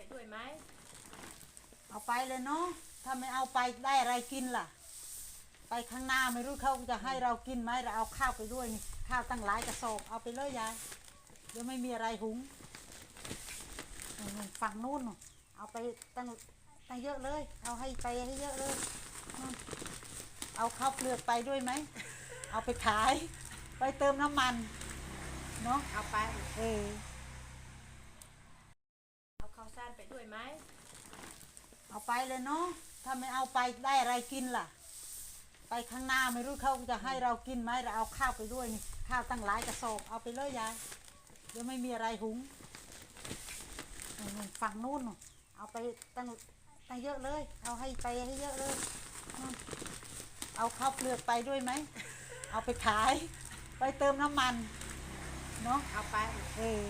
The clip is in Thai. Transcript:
ไปด้วยไหมเอาไปเลยเนาะถ้าไม่เอาไปได้อะไรกินล่ะ ไปข้างหน้าไม่รู้เขาจะให้เรากินไหมเราเอาข้าวไปด้วยนี่ข้าวตั้งหลายกระสอบเอาไปเลยยายเดี๋ยวไม่มีอะไรหุงนู่นฝั่งนู้นน่ะเอาไปตั้งตั้งเยอะเลย เอาให้ไปให้เยอะเลยนู่นเอาข้าวเปลือกไปด้วยไหม เอาไปขาย ไปเติมน้ำมัน เนาะเอาไป เออ เอาข้าวสาร ไปด้วยไหมเอาไปเลยเนาะถ้าไม่เอาไปได้อะไรกินล่ะ ไปข้างหน้าไม่รู้เขาจะให้เรากินไหมเราเอาข้าวไปด้วยนี่ข้าวตั้งหลายกระสอบเอาไปเลยยายเดี๋ยวไม่มีอะไรหุงนู่นฝั่งนู้นน่ะเอาไปตั้งตั้งเยอะเลย เอาให้ไปให้เยอะเลยนู่นเอาข้าวเปลือกไปด้วยไหมเอาไปขาย ไปเติมน้ำมัน เนาะเอาไปเออ